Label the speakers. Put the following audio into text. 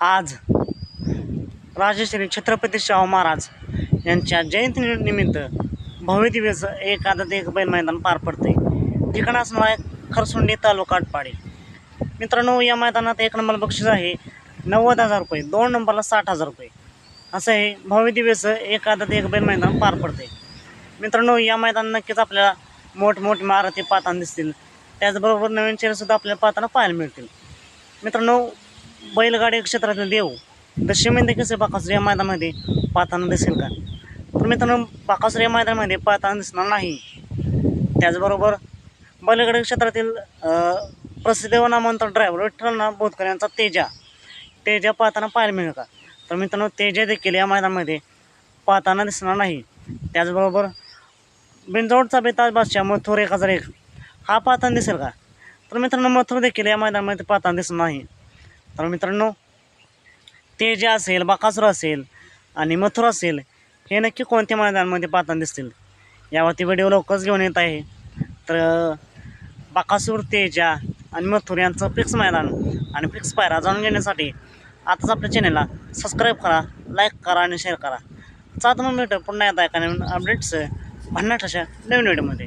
Speaker 1: आज राजश्री छत्रपती शाहू महाराज यांच्या जयंतीनिमित्त भव्य दिव्याचं एक आदत एक बैल मैदान पार पडते ठिकाण असणार आहे खरसुंडी तालुका आटपाडी. मित्रांनो या मैदानात एक नंबर बक्षीस आहे. नव्वद हजार रुपये दोन नंबरला साठ हजार रुपये. असं आहे भव्य दिवस एक आदत एक बैल मैदान पार पडते मित्रांनो या मैदान नक्कीच आपल्याला मोठमोठी मारुती पाताना दिसतील. त्याचबरोबर नवीन चेहरेसुद्धा आपल्याला पाहताना पाहायला मिळतील. मित्रांनो बैलगाडी क्षेत्रातील देव दशमीमध्ये कसं बाकासूर या मैदानामध्ये पाहताना दिसेल का? तर मित्रांनो बाकासूर या मैदानामध्ये पाहताना दिसणार नाही. त्याचबरोबर बैलगाडी क्षेत्रातील प्रसिद्ध व नामांतर ड्रायव्हर विठ्ठलना बोधकर यांचा तेजा. तेजा पाहताना पाहायला मिळेल का? तर मित्रांनो तेजा देखील या मैदानामध्ये पाहताना दिसणार नाही. त्याचबरोबर बिनजोडचा बेताज बादशाह मथुर एक हजार एक. हा पाहताना दिसेल का? तर मित्रांनो मथुर देखील या मैदानामध्ये पाहताना दिसणार नाही. तर मित्रांनो ते जे असेल बकासूर असेल आणि मथुर असेल हे नक्की कोणत्या मैदानामध्ये पाहताना दिसतील? यावरती व्हिडिओ लवकरच घेऊन येत आहे. तर बकासूर तेजा आणि मथुर यांचं फिक्स मैदान आणि फिक्स पायरा जाणून घेण्यासाठी आताच आपल्या चॅनलला सबस्क्राईब करा लाईक करा आणि शेअर करा. चालतं मग भेटू पुन्हा एकदा एका नवीन अपडेट्स भन्नाट अशा नवीन व्हिडिओमध्ये